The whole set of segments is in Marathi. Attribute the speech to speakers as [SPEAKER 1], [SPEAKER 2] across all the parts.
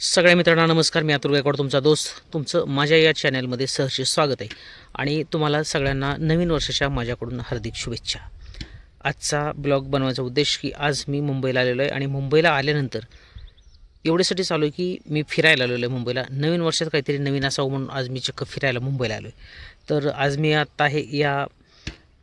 [SPEAKER 1] सगळ्या मित्रांना नमस्कार. मी अतुल गायकवाड तुमचा दोस्त. तुमचं माझ्या या चॅनलमध्ये सहर्ष स्वागत आहे. आणि तुम्हाला सगळ्यांना नवीन वर्षाच्या माझ्याकडून हार्दिक शुभेच्छा. आजचा ब्लॉग बनवायचा उद्देश की आज मी मुंबईला आलेलो आहे आणि मुंबईला आल्यानंतर एवढ्यासाठी चालू आहे की मी फिरायला आलेलो आहे मुंबईला. नवीन वर्षात काहीतरी नवीन असावं म्हणून आज मी चक्क फिरायला मुंबईला आलो आहे तर आज मी आत्ता आहे या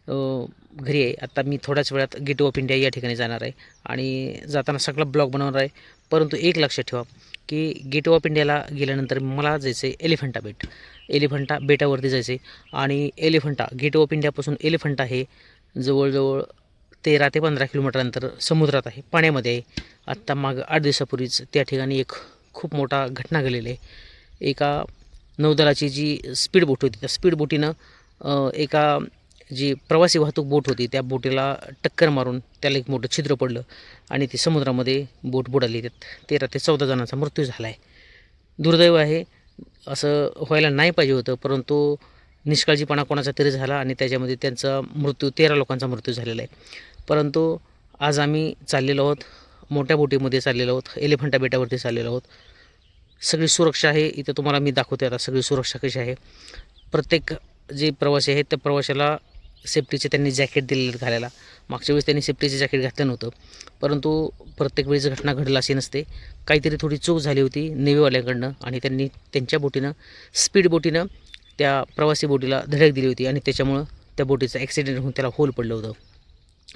[SPEAKER 1] घरी आहे. आता मी थोड्याच वेळात गेट ऑफ इंडिया या ठिकाणी जाणार आहे. आणि जाताना सगळा ब्लॉग बनवणार आहे. परंतु एक लक्षात ठेवा की गेट ऑफ इंडियाला गेल्यानंतर मला जायचं आहे एलिफंटा बेट एलिफंटा बेटावरती जायचं आहे आणि एलिफंटा गेट ऑफ इंडियापासून एलिफंटा हे जवळजवळ तेरा ते पंधरा किलोमीटर अंतर समुद्रात आहे पाण्यामध्ये आहे. आत्ता माग आठ दिवसापूर्वीच त्या ठिकाणी एक खूप मोठा घटना घडलेली आहे. एका नौदलाची जी स्पीड बोट होती त्या स्पीड बोटीनं एका जी प्रवासी वाहतूक बोट होती त्या बोटीला टक्कर मारून त्याला एक मोठं छिद्र पडलं आणि ती समुद्रामध्ये बोट बुडाली. त्यात तेरा ते चौदा जणांचा मृत्यू झाला आहे दुर्दैव आहे असं व्हायला नाही पाहिजे होतं परंतु निष्काळजीपणा कोणाचा तरी झाला आणि त्याच्यामध्ये त्यांचा मृत्यू तेरा लोकांचा मृत्यू झालेला आहे. परंतु आज आम्ही चाललेलो आहोत मोठ्या बोटीमध्ये चाललेलो आहोत एलिफंटा बेटावरती चाललेलो आहोत. सगळी सुरक्षा आहे इथं तुम्हाला मी दाखवते आता सगळी सुरक्षा कशी आहे. प्रत्येक जे प्रवासी आहेत त्या प्रवाशाला सेफ्टीचे त्यांनी जॅकेट दिलेले घालायला. मागच्या वेळेस त्यांनी सेफ्टीचे जॅकेट घातलं नव्हतं. परंतु प्रत्येक वेळेस घटना घडलं अशी नसते. काहीतरी थोडी चूक झाली होती नेव्हीवाल्यांकडनं आणि त्यांनी त्यांच्या बोटीनं स्पीड बोटीनं त्या प्रवासी बोटीला धडक दिली होती आणि त्याच्यामुळं त्या बोटीचा ॲक्सिडेंट होऊन त्याला होल पडलं होतं.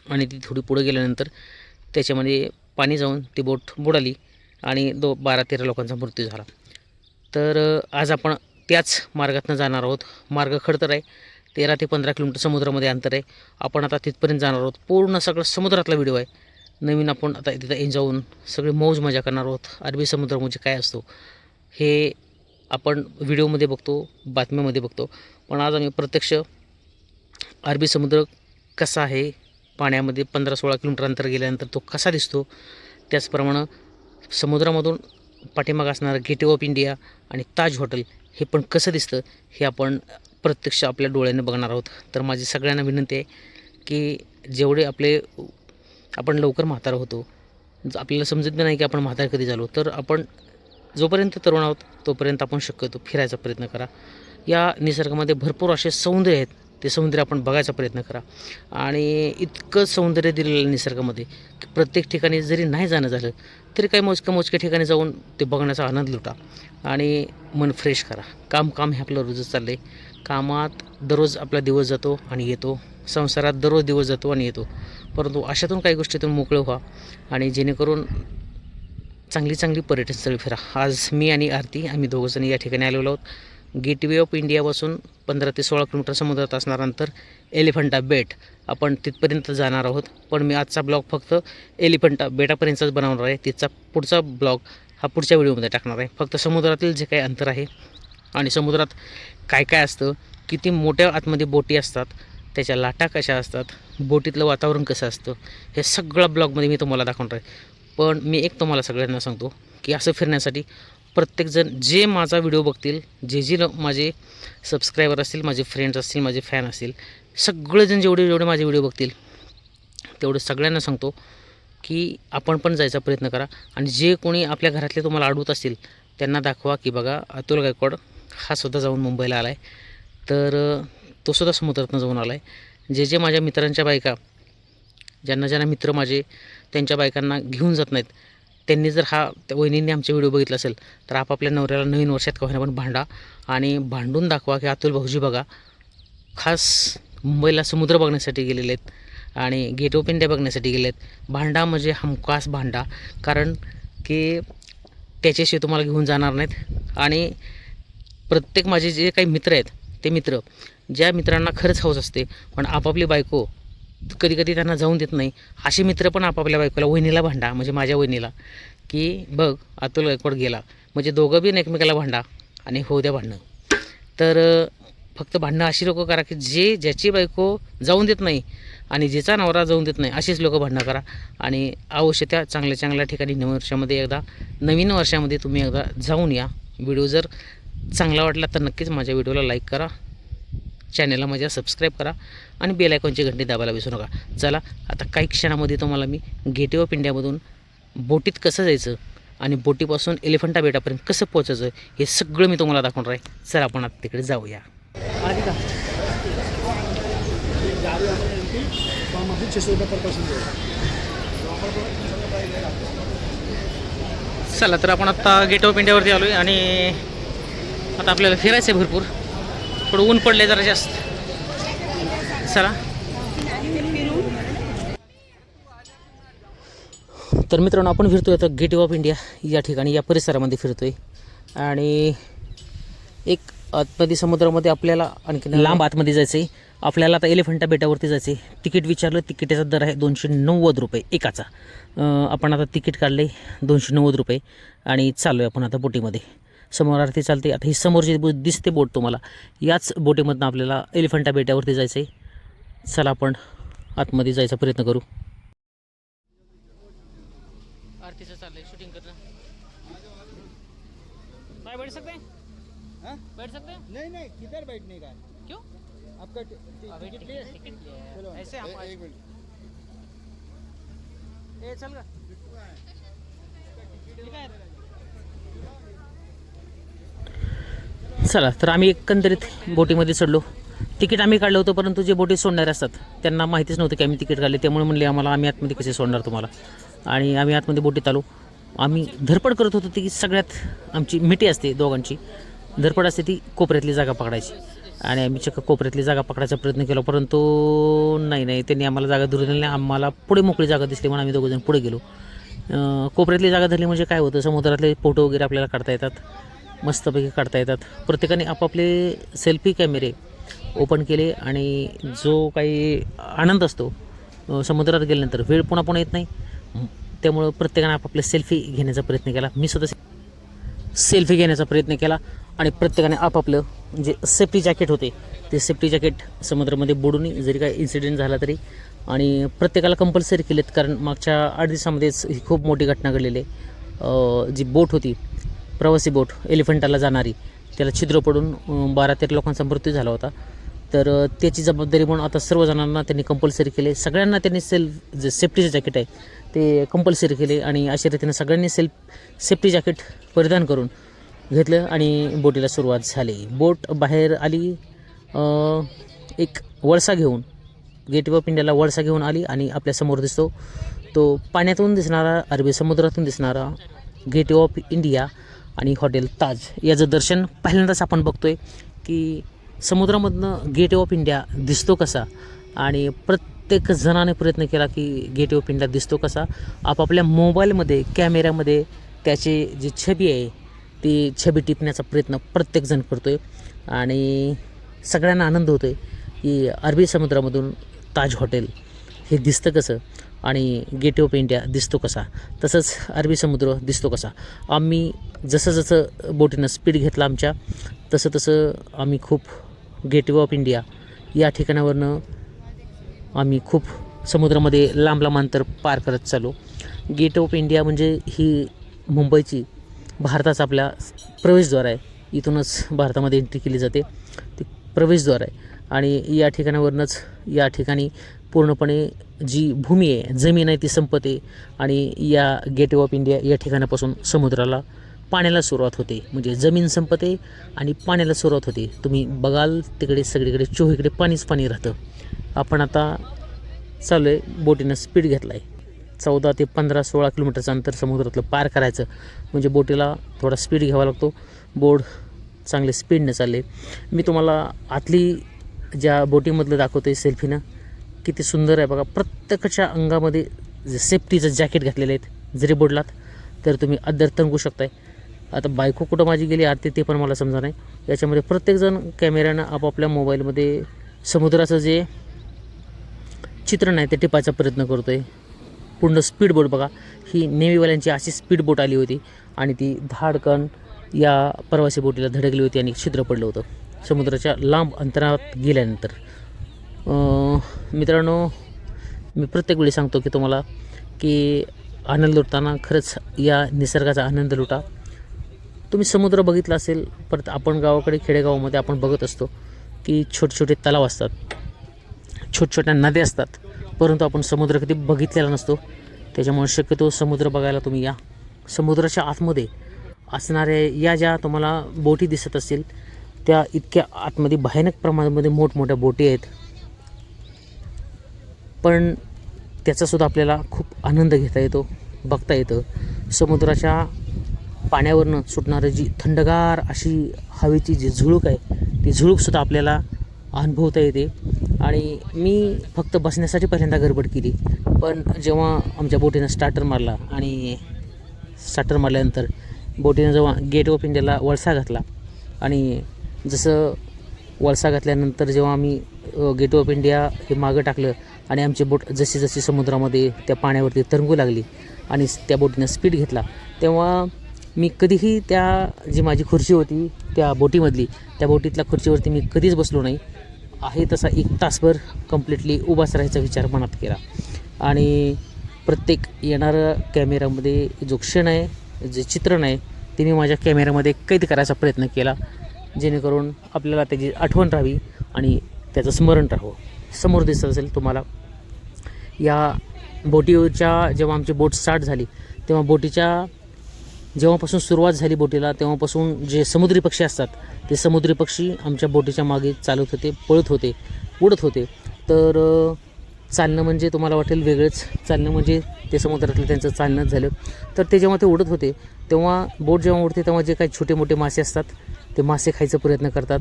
[SPEAKER 1] आणि ती थोडी पुढं गेल्यानंतर त्याच्यामध्ये पाणी जाऊन ती बोट बुडाली आणि दो बारा तेरा लोकांचा मृत्यू झाला. तर आज आपण त्याच मार्गातनं जाणार आहोत. मार्ग खडतर आहे. तेरा ते पंधरा किलोमीटर समुद्रामध्ये अंतर आहे. आपण आता तिथपर्यंत जाणार आहोत. पूर्ण सगळं समुद्रातला व्हिडिओ आहे. नवीन आपण आता तिथं एन जाऊन सगळे मौज मजा करणार आहोत. अरबी समुद्र म्हणजे काय असतो हे आपण व्हिडिओमध्ये बघतो बातम्यामध्ये बघतो. पण आज आम्ही प्रत्यक्ष अरबी समुद्र कसा आहे पाण्यामध्ये पंधरा सोळा किलोमीटर अंतर गेल्यानंतर तो कसा दिसतो त्याचप्रमाणे समुद्रामधून पाठीमागं असणारं गेटवे ऑफ इंडिया आणि ताज हॉटेल हे पण कसं दिसतं हे आपण प्रत्यक्ष आपल्या डोळ्याने बघणार आहोत. तर माझी सगळ्यांना विनंती आहे की जेवढे आपले आपण लवकर म्हातार होतो आपल्याला समजत नाही की आपण म्हातारे कधी झालो तर आपण जोपर्यंत तरुण आहोत तोपर्यंत आपण शक्यतो फिरायचा प्रयत्न करा. या निसर्गामध्ये भरपूर असे सौंदर्य आहेत ते सौंदर्य आपण बघायचा प्रयत्न करा. आणि इतकं सौंदर्य दिलेलं आहे निसर्गामध्ये की प्रत्येक ठिकाणी जरी नाही जाणं झालं तरी काही मोजक्या मोजक्या ठिकाणी जाऊन ते बघण्याचा आनंद लुटा. आणि मन फ्रेश करा. काम काम हे आपलं रोजच चाललं आहे कामात दररोज आपला दिवस जातो आणि येतो. संसारात दररोज दिवस जातो आणि येतो. परंतु अशातून काही गोष्टीतून मोकळं व्हा आणि जेणेकरून चांगली चांगली पर्यटनस्थळी फिरा. आज मी आणि आरती आम्ही दोघंजण या ठिकाणी आलेलो आहोत. गेटवे ऑफ इंडियापासून पंधरा ते सोळा किलोमीटर समुद्रात असणार अंतर एलिफंटा बेट आपण तिथपर्यंत जाणार आहोत. पण मी आजचा ब्लॉग फक्त एलिफंटा बेटापर्यंतच बनवणार आहे. तिथचा पुढचा ब्लॉग हा पुढच्या व्हिडिओमध्ये टाकणार आहे. फक्त समुद्रातील जे काही अंतर आहे आणि समुद्रात काय काय असतं किती मोठ्या आतमध्ये बोटी असतात त्याच्या लाटा कशा असतात बोटीतलं वातावरण कसं असतं हे सगळं ब्लॉगमध्ये मी तुम्हाला दाखवणार आहे. पण मी एक तुम्हाला सगळ्यांना सांगतो की असं फिरण्यासाठी प्रत्येकजण जे माझा व्हिडिओ बघतील जे जे ल- माझे सबस्क्रायबर असतील माझे फ्रेंड्स असतील माझे फॅन असतील सगळेजण जेवढे जेवढे माझे व्हिडिओ बघतील तेवढे सगळ्यांना सांगतो की आपण पण जायचा प्रयत्न करा. आणि जे कोणी आपल्या घरातले तुम्हाला अडवत असतील त्यांना दाखवा की बघा अतुल गायकवाड हा सुद्धा जाऊन मुंबईला आला आहे तर तो सुद्धा समुद्रातनं जाऊन आला आहे जे जे माझ्या मित्रांच्या बायका ज्यांना ज्यांना मित्र माझे त्यांच्या बायकांना घेऊन जात नाहीत त्यांनी जर हा त्या वहिनींनी आमचे व्हिडिओ बघितला असेल तर आपापल्या नवऱ्याला नवीन वर्षात का पण भांडा आणि भांडून दाखवा की अतुल भाऊजी बघा. खास मुंबईला समुद्र बघण्यासाठी गेलेले आहेत आणि गेट ऑफ इंडिया बघण्यासाठी गेले आहेत. भांडा म्हणजे हमखास भांडा. कारण की त्याच्याशिवाय तुम्हाला घेऊन जाणार नाहीत. आणि प्रत्येक माझे जे काही मित्र आहेत ते मित्र ज्या मित्रांना खरंच हौस असते पण आपापली बायको कधी कधी त्यांना जाऊन देत नाही असे मित्र पण आपापल्या बायकोला वहिनीला भांडा म्हणजे माझ्या वहिनीला की बघ अतुल गायकवाड गेला म्हणजे दोघं बी एकमेकाला भांडा आणि होऊ द्या भांडणं. तर फक्त भांडणं अशी लोकं करा की जे ज्याची बायको जाऊन देत नाही आणि ज्याचा नवरा जाऊन देत नाही अशीच लोकं भांडणं करा आणि अवश्य त्या चांगल्या चांगल्या ठिकाणी नवीन वर्षामध्ये एकदा नवीन वर्षामध्ये तुम्ही एकदा जाऊन या. व्हिडिओ जर चांगला वाटला तर नक्कीच माझ्या व्हिडिओला लाईक करा. चॅनलला माझ्या सबस्क्राईब करा. आणि बेल आयकॉनची घंटी दाबायला विसरू नका. चला आता काही क्षणामध्ये तुम्हाला मी गेटवे ऑफ इंडियामधून बोटीत कसं जायचं आणि बोटीपासून एलिफंटा बेटापर्यंत कसं पोचायचं हे सगळं मी तुम्हाला दाखवणार आहे. चला आपण आता तिकडे जाऊया. चला तर आपण आत्ता गेट ऑफ इंडियावरती आलो आहे आणि आता आपल्याला फिरायचं आहे भरपूर. थोडं ऊन पडलं जरा जास्त. चला. तर मित्रांनो आपण फिरतोय आता गेट ऑफ इंडिया या ठिकाणी या परिसरामध्ये फिरतोय. आणि एक आतमध्ये समुद्रामध्ये आपल्याला आणखी लांब आतमध्ये जायचं आहे आपल्याला आता एलिफंटा बेटावरती जायचं आहे तिकीट विचारलं तिकिटाचा दर आहे दोनशे नव्वद रुपये एकाचा. आपण आता तिकीट काढलं आहे दोनशे नव्वद रुपये. आणि चाललो आहे आपण आता बोटीमध्ये. समोर आरती चालते. आता ही समोर जी बो- दिसते बोट तुम्हाला. याच बोटीमधनं आपल्याला एलिफंटा बेटावरती जायचं आहे चला आपण आतमध्ये जायचा प्रयत्न करू. आरतीचं चाललंय शूटिंग करणं. काय बैठ सकते हैं? बैठ सकते
[SPEAKER 2] नहीं नहीं किधर बैठने का?
[SPEAKER 1] क्यों?
[SPEAKER 2] आपका टिकट
[SPEAKER 1] लिया? ऐसे हम
[SPEAKER 2] एक मिनट।
[SPEAKER 1] ए चल का ठीक आहे चला तर आम्ही एकंदरीत बोटीमध्ये चढलो. तिकीट आम्ही काढलं होतं परंतु जे बोटी सोडणारे असतात त्यांना माहितीच नव्हतं की आम्ही तिकीट काढले. त्यामुळे म्हणले आम्हाला आम्ही आतमध्ये कसे सोडणार तुम्हाला? आणि आम्ही आतमध्ये बोटीत आलो. आम्ही धरपड करत होतो ती सगळ्यात आमची मिठी असते दोघांची. धरपड असते ती कोपऱ्यातली जागा पकडायची. आणि आम्ही चक्क कोपऱ्यातली जागा पकडायचा प्रयत्न केला परंतु नाही नाही त्यांनी आम्हाला जागा धरून दिली नाही. आम्हाला पुढे मोकळी जागा दिसली म्हणून आम्ही दोघंजण पुढे गेलो. कोपऱ्यातली जागा धरली म्हणजे काय होतं? समुद्रातले फोटो वगैरे आपल्याला काढता येतात. मस्तपैकी काढता येतात. प्रत्येकाने आपापले सेल्फी कॅमेरे ओपन केले आणि जो काही आनंद असतो समुद्रात गेल्यानंतर वेळ पुन्हा पुन्हा येत नाही. त्यामुळं प्रत्येकाने आपापले सेल्फी घेण्याचा प्रयत्न केला. मी सुद्धा सेल्फी घेण्याचा प्रयत्न केला आणि प्रत्येकाने आपापलं जे सेफ्टी जॅकेट होते ते सेफ्टी जॅकेट समुद्रामध्ये बुडून जरी काय इन्सिडेंट झाला तरी आणि प्रत्येकाला कंपल्सरी केलेत. कारण मागच्या आठ दिवसामध्येच ही खूप मोठी घटना घडलेली आहे. जी बोट होती प्रवासी बोट एलिफंटाला जाणारी. त्याला छिद्र पडून बारा तेरा लोकांचा मृत्यू झाला होता. तर त्याची जबाबदारी म्हणून आता सर्व जणांना त्यांनी कंपल्सरी केले. सगळ्यांना त्यांनी सेल्फ जे सेफ्टीचे जॅकेट आहे ते कंपल्सरी केले आणि अशा रीतीने सगळ्यांनी सेल्फ सेफ्टी जॅकेट परिधान करून घेतलं आणि बोटीला सुरुवात झाली. बोट बाहेर आली एक वळसा घेऊन गेट ऑफ इंडियाला वळसा घेऊन आली आणि आपल्यासमोर दिसतो. तो पाण्यातून दिसणारा अरबी समुद्रातून दिसणारा गेट ऑफ इंडिया आणि हॉटेल ताज. याचं दर्शन पहिल्यांदाच आपण बघतोय की समुद्रामधनं गेट ऑफ इंडिया दिसतो कसा आणि प्रत्येक जणाने प्रयत्न केला की गेट ऑफ इंडिया दिसतो कसा. आपापल्या मोबाईलमध्ये कॅमेऱ्यामध्ये त्याची जी छबी आहे ती छबी टिपण्याचा प्रयत्न प्रत्येकजण करतो आहे आणि सगळ्यांना आनंद होतो आहे की अरबी समुद्रामधून ताज हॉटेल हे दिसतं कसं. आणि गेट ऑफ इंडिया दिसतो कसा? तसंच अरबी समुद्र दिसतो कसा? आम्ही जसं जसं बोटीनं स्पीड घेतला आमच्या तसं तसं आम्ही खूप गेट ऑफ इंडिया या ठिकाणावरनं आम्ही खूप समुद्रामध्ये लांब लांब अंतर पार करत चाललो. गेट ऑफ इंडिया म्हणजे ही मुंबईची भारताचा आपल्या प्रवेशद्वार आहे. इथूनच भारतामध्ये एंट्री केली जाते. ते प्रवेशद्वार आहे. आणि या ठिकाणावरूनच या ठिकाणी पूर्णपणे जी भूमी आहे जमीन आहे ती संपते आणि या गेट ऑफ इंडिया या ठिकाणापासून समुद्राला पाण्याला सुरुवात होते. म्हणजे जमीन संपते आणि पाण्याला सुरुवात होते. तुम्ही बघाल तिकडे सगळीकडे चोहीकडे पाणीच पाणी राहतं. आपण आता चालू आहे बोटीनं स्पीड घेतला आहे चौदा ते पंधरा सोळा किलोमीटरचं अंतर समुद्रातलं पार करायचं. म्हणजे बोटीला थोडा स्पीड घ्यावा लागतो. बोर्ड चांगले स्पीडनं चालले. मी तुम्हाला आतली ज्या बोटीमधलं दाखवतो आहे सेल्फीनं किती सुंदर आहे बघा. प्रत्येकाच्या अंगामध्ये जे सेफ्टीचं जॅकेट घातलेले आहेत जरी बुडलात तर तुम्ही अद्दर तंगू शकताय. आता बायको कुठं माझी गेली आरती ते पण मला समजा नाही. याच्यामध्ये प्रत्येकजण कॅमेऱ्यानं आपापल्या मोबाईलमध्ये समुद्राचं जे चित्रण आहे ते टिपायचा प्रयत्न करतो आहे पूर्ण स्पीड बोट बघा. ही नेव्हीवाल्यांची अशी स्पीड बोट आली होती आणि ती धाडकन या प्रवासी बोटीला धडकली होती आणि छिद्र पडलं होतं. समुद्राच्या लांब अंतरात गेल्यानंतर. मित्रांनो मी प्रत्येक वेळी सांगतो की तुम्हाला की आनंद लुटताना खरंच या निसर्गाचा आनंद लुटा. तुम्ही समुद्र बघितला असेल परत आपण गावाकडे खेडेगावामध्ये आपण बघत असतो की छोटे छोटे तलाव असतात छोट छोट्या नद्या असतात परंतु आपण समुद्र कधी बघितलेला नसतो. त्याच्यामुळे शक्यतो समुद्र बघायला तुम्ही या. समुद्राच्या आतमध्ये असणाऱ्या या ज्या तुम्हाला बोटी दिसत असतील त्या इतक्या आतमध्ये भयानक प्रमाणामध्ये मोठमोठ्या बोटी आहेत. पण त्याचासुद्धा आपल्याला खूप आनंद घेता येतो बघता येतं. समुद्राच्या पाण्यावरनं सुटणारी जी थंडगार अशी हवेची जी झुळूक आहे ती झुळूकसुद्धा आपल्याला अनुभवता येते. आणि मी फक्त बसण्यासाठी पहिल्यांदा गडबड केली पण जेव्हा आमच्या बोटीनं स्टार्टर मारला आणि स्टार्टर मारल्यानंतर बोटीनं जेव्हा गेट ऑफ इंडियाला वळसा घातला आणि जसं वळसा घातल्यानंतर जेव्हा आम्ही गेट ऑफ इंडिया हे मागं टाकलं आणि आमची बोट जशी जशी समुद्रामध्ये त्या पाण्यावरती तरंगू लागली आणि त्या बोटीनं स्पीड घेतला तेव्हा मी कधीही त्या जी माझी खुर्ची होती त्या बोटीमधली त्या बोटीतल्या खुर्चीवरती मी कधीच बसलो नाही. आहे तसा एक तासभर कम्प्लिटली उभाच राहायचा विचार मनात केला. आणि प्रत्येक येणाऱ्या कॅमेरामध्ये जो क्षण आहे जे चित्रण आहे ते मी माझ्या कॅमेऱ्यामध्ये कैद करायचा प्रयत्न केला जेणेकरून आपल्याला त्याची आठवण राहावी आणि त्याचं स्मरण राहावं. समोर दिसत असेल तुम्हाला या बोटीच्या जेव्हा आमची बोट स्टार्ट झाली तेव्हा बोटीच्या जेव्हापासून सुरुवात झाली बोटीला तेव्हापासून जे समुद्री पक्षी असतात ते समुद्री पक्षी आमच्या बोटीच्या मागे चालत होते पळत होते उडत होते. तर चालणं म्हणजे तुम्हाला वाटेल वेगळंच. चालणं म्हणजे ते समुद्रातलं त्यांचं चालणंच झालं. तर ते जेव्हा ते उडत होते तेव्हा बोट जेव्हा उडते तेव्हा जे काही छोटे मोठे मासे असतात ते मासे खायचा प्रयत्न करतात.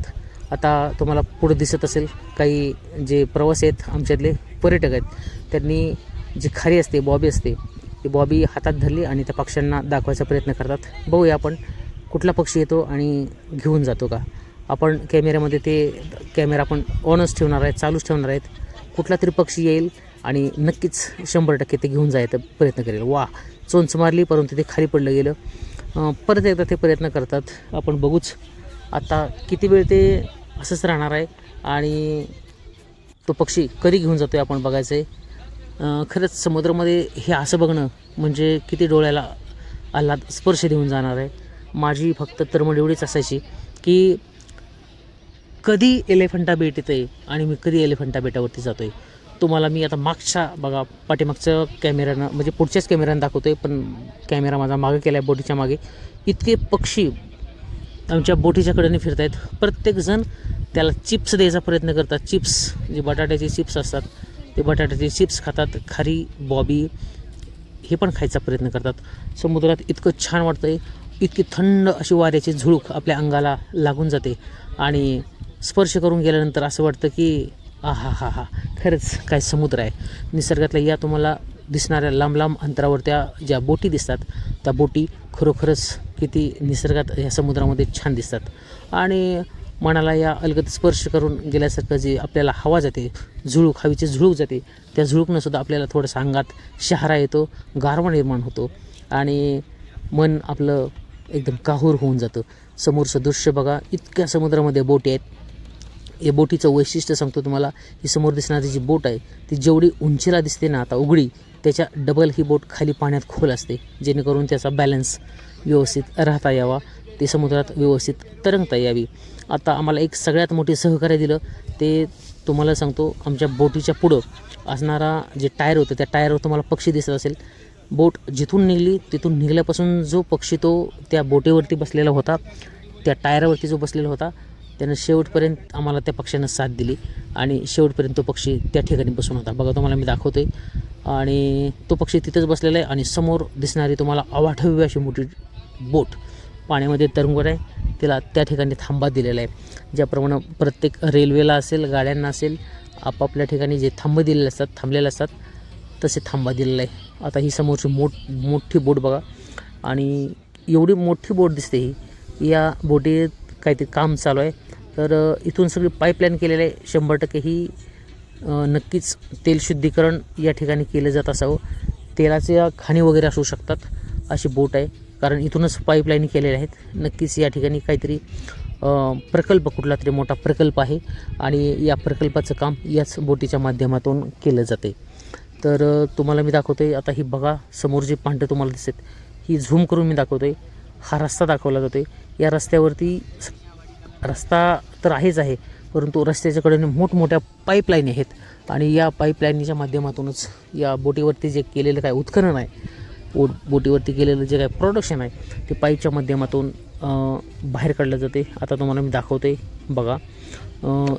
[SPEAKER 1] आता तुम्हाला पुढं दिसत असेल काही जे प्रवासी आहेत आमच्यातले पर्यटक आहेत त्यांनी जी खारी असते बॉबी असते ती बॉबी हातात धरली आणि त्या पक्ष्यांना दाखवायचा प्रयत्न करतात. बघूया आपण कुठला पक्षी येतो आणि घेऊन जातो का? आपण कॅमेऱ्यामध्ये ते कॅमेरा आपण ऑनच ठेवणार आहे चालूच ठेवणार आहेत. कुठला तरी पक्षी येईल आणि नक्कीच शंभर टक्के ते घेऊन जायचा प्रयत्न करेल. वा चोंच मारली परंतु ते खाली पडलं गेलं. परत एकदा ते प्रयत्न करतात. आपण बघूच आता किती वेळ ते असंच राहणार आहे आणि तो पक्षी कधी घेऊन जातो आहे आपण बघायचं आहे खरंच समुद्रामध्ये हे असं बघणं म्हणजे किती डोळ्याला आल्हाद स्पर्श देऊन जाणार आहे. माझी फक्त तरमड एवढीच असायची की कधी एलिफंटा बेट येते आहे आणि मी कधी एलिफंटा बेटावरती जातो आहे तुम्हाला मी आता मागच्या बघा पाठीमागच्या कॅमेऱ्यानं म्हणजे पुढच्याच कॅमेऱ्यानं दाखवतो आहे पण कॅमेरा माझा मागे केला आहे बोटीच्या मागे. इतके पक्षी आमच्या बोटीच्या कडेने फिरत आहेत प्रत्येकजण त्याला चिप्स द्यायचा प्रयत्न करतात. चिप्स जे बटाट्याचे चिप्स असतात ते बटाट्याचे चिप्स खातात खारी बॉबी हे पण खायचा प्रयत्न करतात. समुद्रात इतकं छान वाटतं आहे इतकी थंड अशी वाऱ्याची झुळूक आपल्या अंगाला लागून जाते. आणि स्पर्श करून गेल्यानंतर असं वाटतं की आ हा हा हा खरंच काय समुद्र आहे. निसर्गातल्या या तुम्हाला दिसणाऱ्या लांब लांब अंतरावर त्या ज्या बोटी दिसतात त्या बोटी खरोखरच किती निसर्गात या समुद्रामध्ये छान दिसतात. आणि मनाला या अलगत स्पर्श करून गेल्यासारखं जे आपल्याला हवा जाते झुळूक हवेची झुळूक जाते त्या झुळूकनंसुद्धा आपल्याला थोडंसं अंगात शहारा येतो गारवा निर्माण होतो आणि मन आपलं एकदम काहूर होऊन जातं. समोरचं दृश्य बघा इतक्या समुद्रामध्ये बोटी आहेत. या बोटीचं वैशिष्ट्य सांगतो तुम्हाला ही समोर दिसणारी जी बोट आहे ती जेवढी उंचीला दिसते ना आता उघडी त्याच्या डबल ही बोट खाली पाण्यात खोल असते जेणेकरून त्याचा बॅलन्स व्यवस्थित राहता यावा. ते समुद्रात व्यवस्थित तरंगता यावी. आता आम्हाला एक सगळ्यात मोठी सहकार्य दिलं ते तुम्हाला सांगतो आमच्या बोटीच्या पुढं असणारा जे टायर होतं त्या टायरवर तुम्हाला पक्षी दिसत असेल. बोट जिथून निघली तिथून निघल्यापासून जो पक्षी तो त्या बोटीवरती बसलेला होता त्या टायरावरती जो बसलेला होता त्यानं शेवटपर्यंत आम्हाला त्या पक्ष्यानं साथ दिली आणि शेवटपर्यंत तो पक्षी त्या ठिकाणी बसून होता. बघा तुम्हाला मी दाखवतोय. आणि तो पक्षी तिथंच बसलेला आहे आणि समोर दिसणारी तुम्हाला अवाढव्य अशी मोठी बोट. पाण्यामध्ये तरंगत आहे. तिला त्या ठिकाणी थांबा दिलेला आहे. ज्याप्रमाणे प्रत्येक रेल्वेला असेल गाड्यांना असेल आपापल्या ठिकाणी जे थांब दिलेले असतात थांबलेले असतात तसे थांबा दिलेला आहे. आता ही समोरची मोठ मोठी बोट बघा. आणि एवढी मोठी बोट दिसते ही. या बोटीत काहीतरी काम चालू आहे. तर इथून सगळी पाईपलाईन केलेलं आहे. शंभर टक्के ही नक्कीच तेल शुद्धीकरण या ठिकाणी केलं जात असावं. तेलाच्या खाणी वगैरे असू शकतात अशी बोट आहे. कारण इथूनच पाईपलाईन केलेल्या आहेत. नक्कीच या ठिकाणी काहीतरी प्रकल्प कुठला तरी मोठा प्रकल्प आहे आणि या प्रकल्पाचं काम याच बोटीच्या माध्यमातून केलं जाते. तर तुम्हाला मी दाखवतो आहे आता ही बघा समोर जी पांढरे तुम्हाला दिसत ही झूम करून मी दाखवतो आहे हा रस्ता दाखवला जातो आहे या रस्त्यावरती रस्ता तर आहेच आहे परंतु रस्त्याच्याकडे मोठमोठ्या पाईपलाईन आहेत. आणि या पाईपलाईनीच्या माध्यमातूनच या बोटीवरती जे केलेलं काय उत्खनन आहे बोट बोटीवरती केलेलं जे काय प्रोडक्शन आहे ते पाईपच्या माध्यमातून बाहेर काढलं जाते. आता तुम्हाला मी दाखवते बघा.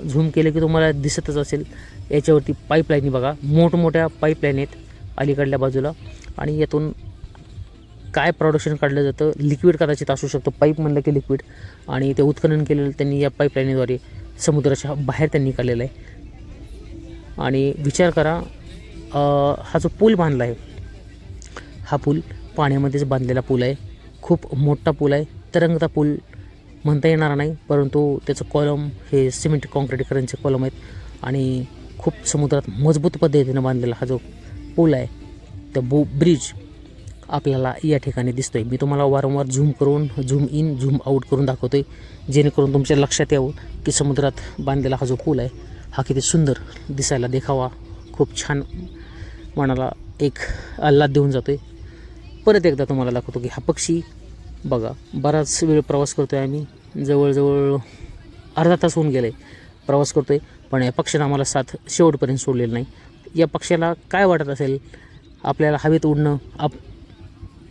[SPEAKER 1] झूम केलं की तुम्हाला दिसतच असेल. याच्यावरती पाईपलाईनी बघा. मोठमोठ्या पाईपलाईन आहेत अलीकडल्या बाजूला. आणि यातून काय प्रोडक्शन काढलं जातं लिक्विड कदाचित असू शकतं. पाईप म्हणलं की लिक्विड आणि ते उत्खनन केलेलं त्यांनी या पाईपलाईनद्वारे समुद्राच्या बाहेर त्यांनी काढलेलं आहे. आणि विचार करा हा जो पूल बांधला आहे हा पूल पाण्यामध्येच बांधलेला पूल आहे. खूप मोठा पूल आहे. तरंगता पूल म्हणता येणार नाही परंतु त्याचं कॉलम हे सिमेंट कॉन्क्रीटीकरणचे कॉलम आहेत. आणि खूप समुद्रात मजबूत पद्धतीनं बांधलेला हा जो पूल आहे त्या बो ब्रिज आपल्याला या ठिकाणी दिसतो आहे मी तुम्हाला वारंवार झूम करून झूम इन झूम आऊट करून दाखवतो आहे जेणेकरून तुमच्या लक्षात यावं की समुद्रात बांधलेला हा जो पूल आहे हा किती सुंदर दिसायला देखावा. खूप छान मनाला एक आल्हाद देऊन जातो आहे परत एकदा तुम्हाला दाखवतो की हा पक्षी बघा बराच वेळ प्रवास करतो आहे आम्ही. जवळजवळ अर्धा तास होऊन गेले प्रवास करतो आहे पण या पक्षानं आम्हाला साथ शेवटपर्यंत सोडलेलं नाही. या पक्षाला काय वाटत असेल? आपल्याला हवेत उडणं आप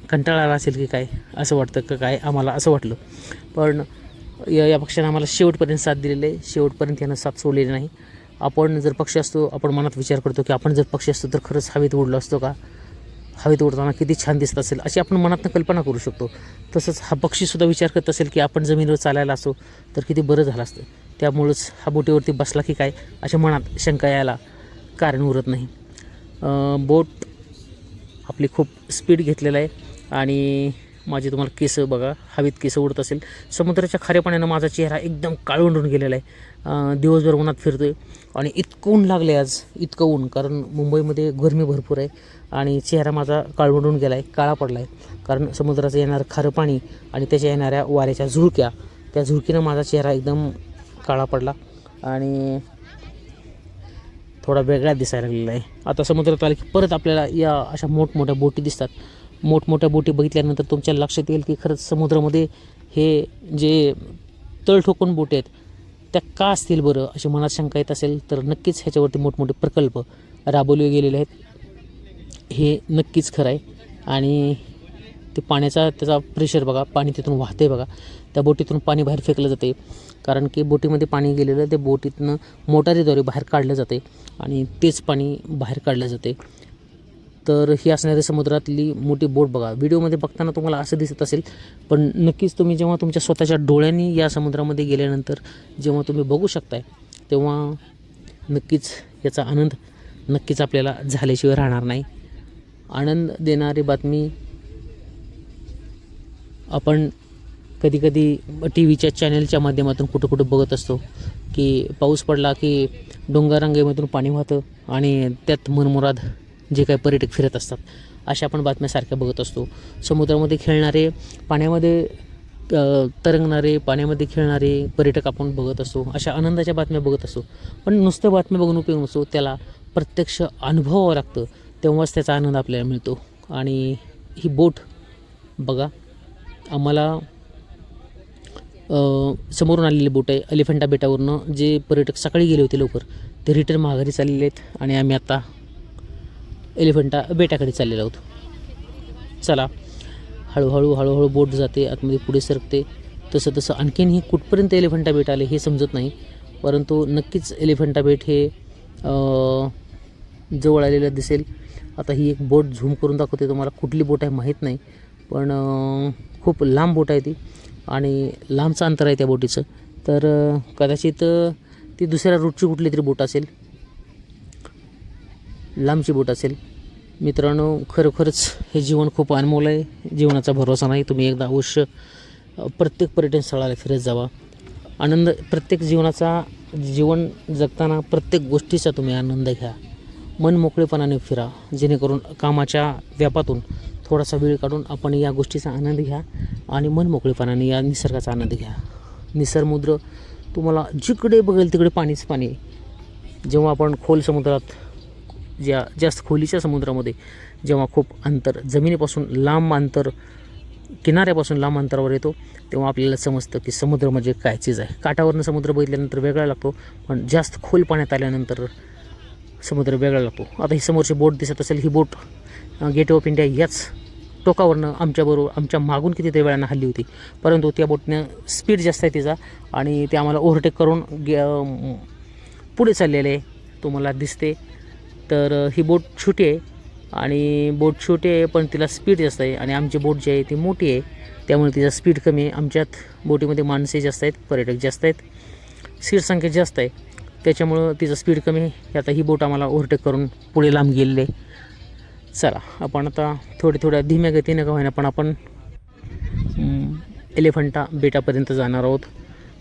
[SPEAKER 1] कंटाळा आला असेल की काय? असं वाटतं का काय? आम्हाला असं वाटलं. पण या या पक्षानं आम्हाला शेवटपर्यंत साथ दिलेली आहे. शेवटपर्यंत यानं साथ सोडलेली नाही. आपण जर पक्षी असतो आपण मनात विचार करतो की आपण जर पक्षी असतो तर खरंच हवेत उडलो असतो का? हवेत उडताना किती छान दिसत असेल अशी आपण मनातनं कल्पना करू शकतो. तसंच हा पक्षीसुद्धा विचार करत असेल की आपण जमिनीवर चालायला असो तर किती बरं झालं असतं. त्यामुळंच हा बोटीवरती बसला की काय अशा मनात शंका यायला कारण उरत नाही. बोट आपली खूप स्पीड घेतलेलं आहे आणि माझे तुम्हाला केस बघा हवेत केस उडत असेल. समुद्राच्या खाऱ्या पाण्यानं माझा चेहरा एकदम काळवंडून गेलेला आहे. दिवसभर उन्हात फिरतो आहे आणि इतकं ऊन लागलं आहे आज इतकं ऊन. कारण मुंबईमध्ये गरमी भरपूर आहे आणि चेहरा माझा काळवडून गेला आहे काळा पडला आहे कारण समुद्राचं येणारं खारं पाणी आणि त्याच्या येणाऱ्या वाऱ्याच्या झुळक्या त्या झुळकीनं माझा चेहरा एकदम काळा पडला. आणि थोडा वेगळा दिसायला लागलेला आहे. आता समुद्रात आलं की परत आपल्याला या अशा मोठमोठ्या बोटी दिसतात. मोठमोठ्या बोटी बघितल्यानंतर तुमच्या लक्षात येईल की खरंच समुद्रामध्ये हे जे तळ ठोकून बोटी आहेत त्या का असतील बरं? अशी मनात शंका येत असेल तर नक्कीच ह्याच्यावरती मोठमोठे प्रकल्प राबवले गेलेले आहेत. हे नक्कीच खरं आहे. आणि ते पाण्याचा त्याचा प्रेशर बघा पाणी तिथून वाहते बघा. त्या बोटीतून पाणी बाहेर फेकलं जाते कारण की बोटीमध्ये पाणी गेलेलं ते बोटीतनं मोटारीद्वारे बाहेर काढलं जाते आणि तेच पाणी बाहेर काढलं जाते तर ही असणारी समुद्रातली मोठी बोट बघा. व्हिडिओमध्ये बघताना तुम्हाला असं दिसत असेल पण नक्कीच तुम्ही जेव्हा तुमच्या स्वतःच्या डोळ्यांनी या समुद्रामध्ये गेल्यानंतर जेव्हा तुम्ही बघू शकताय तेव्हा नक्कीच याचा आनंद नक्कीच आपल्याला झाल्याशिवाय राहणार नाही. आनंद देणारी बातमी आपण कधीकधी टी व्हीच्या चॅनलच्या माध्यमातून कुठं कुठं बघत असतो की पाऊस पडला की डोंगररांगेमधून पाणी वाहतं आणि त्यात मनमुराद जे काही पर्यटक फिरत असतात अशा आपण बातम्या सारख्या बघत असतो. समुद्रामध्ये खेळणारे पाण्यामध्ये तरंगणारे पाण्यामध्ये खेळणारे पर्यटक आपण बघत असतो अशा आनंदाच्या बातम्या बघत असतो. पण नुसतं बातम्या बघून उपयोग नसतो त्याला प्रत्यक्ष अनुभवावं लागतं तेव्हाच त्याचा आनंद आपल्याला मिळतो. आणि ही बोट बघा आम्हाला समोरून आलेली बोट आहे एलिफंटा बेटावरनं जे पर्यटक सकाळी गेले होते लवकर ते रिटर्न माघारी चाललेले आहेत. आणि आम्ही आता एलिफंटा बेटाकडे चाललेलो आहोत चला हळूहळू हळूहळू बोट जाते आतमध्ये पुढे सरकते. तसं तसं आणखीन ही कुठपर्यंत एलिफंटा बेट आले हे समजत नाही. परंतु नक्कीच एलिफंटा बेट हे जवळ आलेलं दिसेल. आता ही एक बोट झूम करून दाखवते तुम्हाला कुठली बोट आहे माहीत नाही. पण खूप लांब बोट आहे ती. आणि लांबचं अंतर आहे त्या बोटीचं. तर कदाचित ती दुसऱ्या रूटची कुठली तरी बोट असेल. लांबची बोट असेल. मित्रांनो खरोखरच हे जीवन खूप अनमोल आहे. जीवनाचा भरोसा नाही. तुम्ही एकदा अवश्य प्रत्येक पर्यटन स्थळाला फिरत जावा. आनंद प्रत्येक जीवनाचा जीवन जगताना प्रत्येक गोष्टीचा तुम्ही आनंद घ्या. मन मोकळेपणाने फिरा. जेणेकरून कामाच्या व्यापातून थोडासा वेळ काढून आपण या गोष्टीचा आनंद घ्या आणि मन मोकळेपणाने या निसर्गाचा आनंद घ्या. निसर्गमुद्र तुम्हाला जिकडे बघेल तिकडे पाणीच पाणी जेव्हा आपण खोल समुद्रात ज्या जास्त खोलीच्या समुद्रामध्ये जेव्हा खूप अंतर जमिनीपासून लांब अंतर किनाऱ्यापासून लांब अंतरावर येतो तेव्हा आपल्याला समजतं की समुद्र म्हणजे काय चीज आहे. काठावरनं समुद्र बघितल्यानंतर वेगळा लागतो पण जास्त खोल पाण्यात आल्यानंतर समुद्र वेगळा लागतो. आता ही समोरची बोट दिसत असेल ही बोट गेट ऑफ इंडिया याच टोकावरनं आमच्याबरोबर आमच्या मागून कितीतरी वेळानं हल्ली होती. परंतु त्या बोटनं स्पीड जास्त आहे तिचा आणि ते आम्हाला ओव्हरटेक करून गे पुढे चाललेले आहे तुम्हाला दिसते. तर ही बोट छोटी आहे आणि बोट छोटी आहे पण तिला स्पीड जास्त आहे आणि आमची बोट जी आहे ती मोठी आहे. त्यामुळे तिचा स्पीड कमी आहे. आमच्यात बोटीमध्ये माणसे जास्त आहेत पर्यटक जास्त आहेत सीट संख्या जास्त आहे. त्याच्यामुळं तिचं स्पीड कमी आहे. आता ही बोट आम्हाला ओव्हरटेक करून पुढे लांब गेलेली आहे. चला आपण आता थोड्या थोड्या धीम्या गतीने का होईना पण आपण एलिफंटा बेटापर्यंत जाणार आहोत.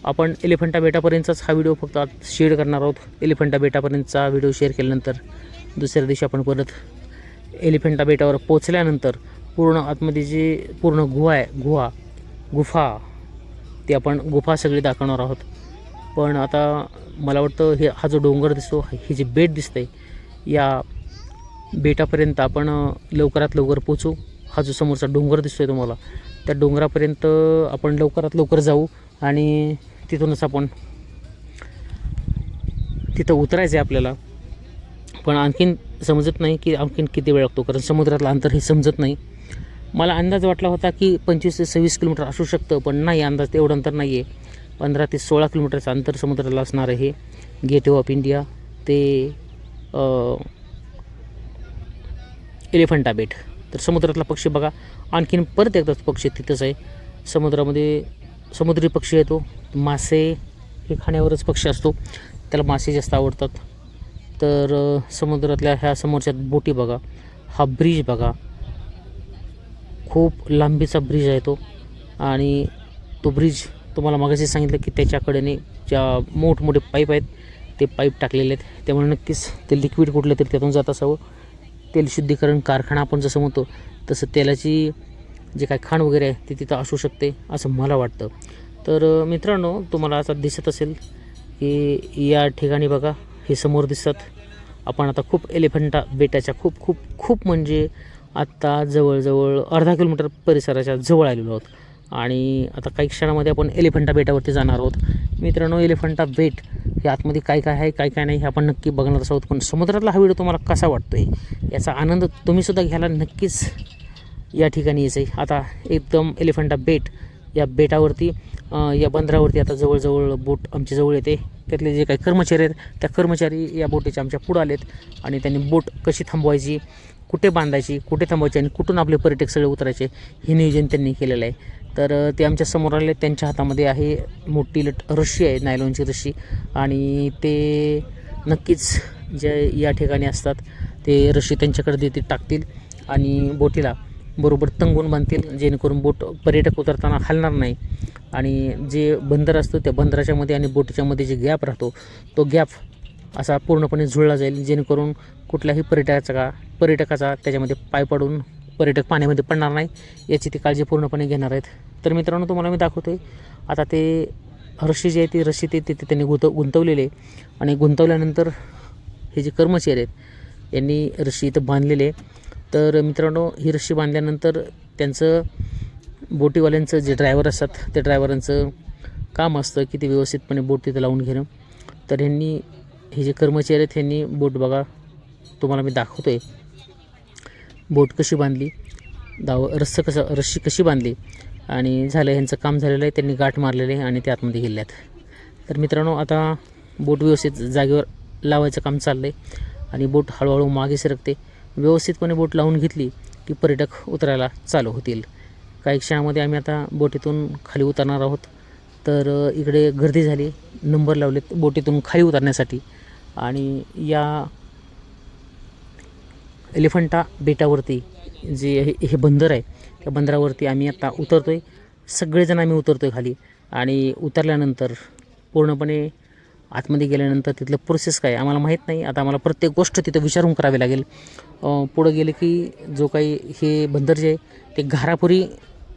[SPEAKER 1] आपण एलिफंटा बेटापर्यंतचाच हा व्हिडिओ फक्त आज शेअर करणार आहोत. एलिफंटा बेटापर्यंतचा व्हिडिओ शेअर केल्यानंतर दुसऱ्या दिवशी आपण परत एलिफंटा बेटावर पोचल्यानंतर पूर्ण आतमध्ये जी पूर्ण गुहा आहे गुहा गुफा ती आपण गुफा सगळी दाखवणार आहोत. पण आता मला वाटतं हे हा जो डोंगर दिसतो हे जे बेट दिसतंय या बेटापर्यंत आपण लवकरात लवकर पोचू. हा जो समोरचा डोंगर दिसतो आहे तुम्हाला त्या डोंगरापर्यंत आपण लवकरात लवकर जाऊ आणि तिथूनच आपण तिथं उतरायचं आहे आपल्याला. पण आणखीन समजत नाही की आणखीन किती वेळ लागतो कारण समुद्रातलं अंतर हे समजत नाही. मला अंदाज वाटला होता की पंचवीस ते सव्वीस किलोमीटर असू शकतं पण नाही अंदाज तेवढं अंतर नाही आहे पंधरा ते सोळा किलोमीटरचं अंतर समुद्राला असणार आहे. गेटवे ऑफ इंडिया ते एलिफंटा बेट तर समुद्रातला पक्षी बघा. आणखीन परत एकदा पक्षी तिथंच आहे. समुद्रामध्ये समुद्री पक्षी येतो मासे हे खाण्यावरच पक्षी असतो. त्याला मासे जास्त आवडतात. तर समुद्रातल्या ह्या समोरच्या बोटी बघा. हा ब्रिज बघा. खूप लांबीचा ब्रिज आहे तो. आणि तो ब्रिज तुम्हाला मगाशी सांगितलं की त्याच्याकडेने ज्या मोठमोठे पाईप आहेत ते पाईप टाकलेले आहेत. त्यामुळे नक्कीच ते लिक्विड कुठलं तरी त्यातून जात असावं. तेल शुद्धीकरण कारखाना आपण जसं म्हणतो तसं तेलाची जे काय खाण वगैरे आहे ते तिथं असू शकते असं मला वाटतं. तर मित्रांनो तुम्हाला आता दिसत असेल की या ठिकाणी बघा हे समोर दिसतात आपण आता खूप एलिफंटा बेटाच्या खूप खूप खूप म्हणजे आत्ता जवळजवळ अर्धा किलोमीटर परिसराच्या जवळ आलेलो आहोत. आणि आता काही क्षणामध्ये आपण एलिफंटा बेटावरती जाणार आहोत. मित्रांनो एलिफंटा बेट हे आतमध्ये काय काय आहे काय काय नाही हे आपण नक्की बघणार आहोत. पण समुद्रातला हा व्हिडिओ तुम्हाला कसा वाटतो आहे याचा आनंद तुम्हीसुद्धा घ्यायला नक्कीच या ठिकाणी यायचं आहे आता एकदम एलिफंटा बेट या बेटावरती या बंदरावरती आता जवळजवळ बोट आमच्या जवळ येते. त्यातले जे काही कर्मचारी आहेत त्या कर्मचारी या बोटीच्या आमच्या पुढं आलेत आणि त्यांनी बोट कशी थांबवायची कुठे बांधायची कुठे थांबवायची आणि कुठून आपले पर्यटक सगळे उतरायचे हे नियोजन त्यांनी केलेलं आहे. तर ते आमच्यासमोर आले त्यांच्या हातामध्ये आहे मोठी लट रशी आहे नायलॉनची रशी आणि ते नक्कीच जे या ठिकाणी असतात ते रशी त्यांच्याकडे देतील टाकतील आणि बोटीला बरोबर तंगून बांधतील जेणेकरून बोट पर्यटक उतरताना हलणार नाही. आणि जे बंदर असतो त्या बंदराच्यामध्ये आणि बोटीच्यामध्ये जे गॅप राहतो तो गॅप असा पूर्णपणे जुळला जाईल जेणेकरून कुठल्याही पर्यटकाचा का पर्यटकाचा त्याच्यामध्ये पाय पडून पर्यटक पाण्यामध्ये पडणार नाही याची ती काळजी पूर्णपणे घेणार आहेत. तर मित्रांनो तुम्हाला मी दाखवतो आहे आता ते रशी जी आहे ती रशी ते तिथे त्यांनी गुंतव गुंतवलेली आहे. आणि गुंतवल्यानंतर हे जे कर्मचारी आहेत यांनी रशी इथं बांधलेले आहे. तर मित्रांनो ही रशी बांधल्यानंतर त्यांचं बोटीवाल्यांचं जे ड्रायव्हर असतात त्या ड्रायव्हरांचं काम असतं की ते व्यवस्थितपणे बोट तिथं लावून घेणं. तर ह्यांनी हे जे कर्मचारी आहेत ह्यांनी बोट बघा तुम्हाला मी दाखवतो आहे बोट कशी बांधली दाव रस्स कसं रस्सी कशी बांधली आणि झालं ह्यांचं काम झालेलं आहे त्यांनी गाठ मारलेले आहे आणि ते आतमध्ये गेल्यात तर मित्रांनो आता बोट व्यवस्थित जागेवर लावायचं काम चाललं आहे आणि बोट हळूहळू मागे सरकते. व्यवस्थितपणे बोट लावून घेतली की पर्यटक उतरायला चालू होतील. काही क्षणामध्ये आम्ही आता बोटीतून खाली उतरणार आहोत. तर इकडे गर्दी झाली. नंबर लावलेत बोटीतून खाली उतरण्यासाठी. आणि या एलिफंटा बेटावरती जे हे हे बंदर आहे त्या बंदरावरती आम्ही आता उतरतो आहे सगळेजण आम्ही उतरतो आहे खाली. आणि उतरल्यानंतर पूर्णपणे आतमध्ये गेल्यानंतर तिथलं प्रोसेस काय आम्हाला माहीत नाही. आता आम्हाला प्रत्येक गोष्ट तिथं विचारून करावी लागेल. पुढं गेलं की जो काही हे बंदर जे आहे ते घारापुरी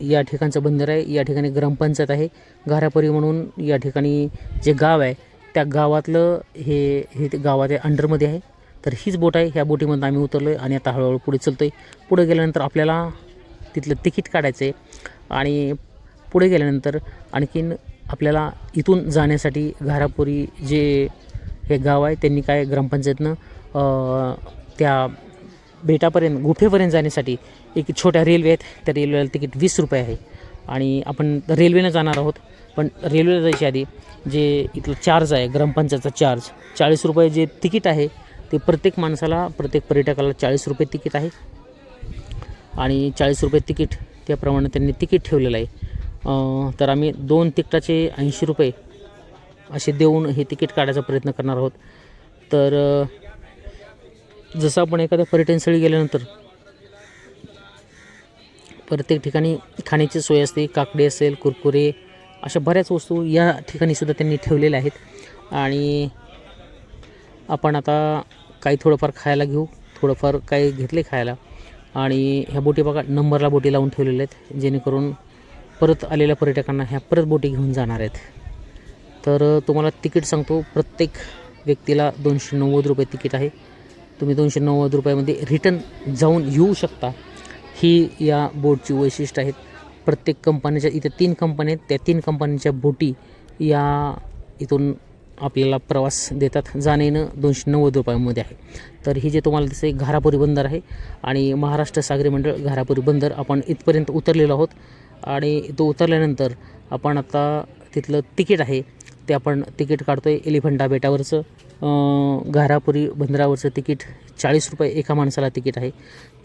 [SPEAKER 1] या ठिकाणचं बंदर आहे या ठिकाणी ग्रामपंचायत आहे. घारापुरी म्हणून या ठिकाणी जे गाव आहे त्या गावातलं हे हे ते गावात अंडरमध्ये आहे. तर हीच बोट आहे ह्या बोटीमधून आम्ही उतरलो आहे आणि आता हळूहळू पुढे चलतो आहे पुढे गेल्यानंतर आपल्याला तिथलं तिकीट काढायचं आहे आणि पुढे गेल्यानंतर आणखीन आपल्याला इथून जाण्यासाठी घारापुरी जे हे गाव आहे त्यांनी काय ग्रामपंचायतनं त्या बेटापर्यंत गुफेपर्यंत जाण्यासाठी एक छोट्या रेल्वे आहेत. त्या रेल्वेला तिकीट वीस रुपये आहे. आणि आपण रेल्वेनं जाणार आहोत पण रेल्वेला जायच्या आधी जे इथलं चार्ज आहे ग्रामपंचायतचा चार्ज चाळीस रुपये जे तिकीट आहे ते प्रत्येक माणसाला प्रत्येक पर्यटकाला चाळीस रुपये तिकीट आहे. आणि चाळीस रुपये तिकीट त्याप्रमाणे त्यांनी तिकीट ठेवलेलं आहे. तर आम्ही दोन तिकिटाचे ऐंशी रुपये असे देऊन हे तिकीट काढायचा प्रयत्न करणार आहोत. तर जसं आपण एखाद्या पर्यटनस्थळी गेल्यानंतर प्रत्येक ठिकाणी खाण्याची सोय असते काकडी असेल कुरकुरे अशा बऱ्याच वस्तू या ठिकाणी सुद्धा त्यांनी ठेवलेल्या आहेत. आणि आपण आता काही थोडंफार खायला घेऊ थोडंफार काही घेतले खायला. आणि ह्या बोटी बघा नंबरला बोटी लावून ठेवलेल्या आहेत जेणेकरून परत आलेल्या पर्यटकांना ह्या परत बोटी घेऊन जाणार आहेत. तर तुम्हाला तिकीट सांगतो प्रत्येक व्यक्तीला दोनशे नव्वद रुपये तिकीट आहे. तुम्ही दोनशे नव्वद रुपयामध्ये रिटर्न जाऊन येऊ शकता. ही या बोटची वैशिष्ट्य आहेत. प्रत्येक कंपनीच्या इथे तीन कंपन्या आहेत. त्या तीन कंपन्यांच्या बोटी या इथून आपल्याला प्रवास देतात. जाणे येणं दोनशे नव्वद रुपयामध्ये आहे. तर ही जे तुम्हाला दिसते घारापुरी बंदर आहे. आणि महाराष्ट्र सागरी मंडळ घारापुरी बंदर आपण इथपर्यंत उतरलेलो आहोत. आणि तो उतरल्यानंतर आपण आता तिथलं तिकीट आहे ते आपण तिकीट काढतो आहे एलिफंटा बेटावरचं. घारापुरी बंदरावरचं तिकीट चाळीस रुपये एका माणसाला तिकीट आहे.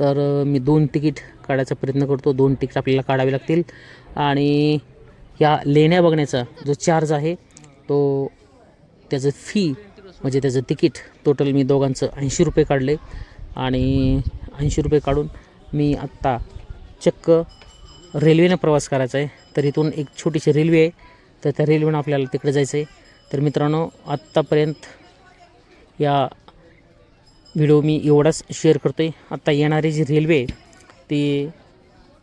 [SPEAKER 1] तर मी दोन तिकीट काढायचा प्रयत्न करतो. दोन तिकीट आपल्याला काढावे लागतील. आणि या लेण्या बघण्याचा जो चार्ज आहे तो त्याचं फी म्हणजे त्याचं तिकीट टोटल मी दोघांचं ऐंशी रुपये काढले. आणि ऐंशी रुपये काढून मी आत्ता चक्क रेल्वेनं प्रवास करायचा आहे. तर इथून एक छोटीशी रेल्वे आहे. तर त्या रेल्वेनं आपल्याला तिकडे जायचं आहे तर मित्रांनो आत्तापर्यंत या व्हिडिओ मी एवढाच शेअर करतो आहे आत्ता येणारी जी रेल्वे आहे ती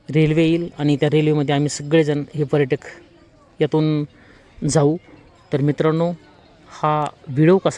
[SPEAKER 1] रेल्वे येईल आणि त्या रेल्वेमध्ये आम्ही सगळेजण हे पर्यटक यातून जाऊ. तर मित्रांनो हा व्हिडिओ कसा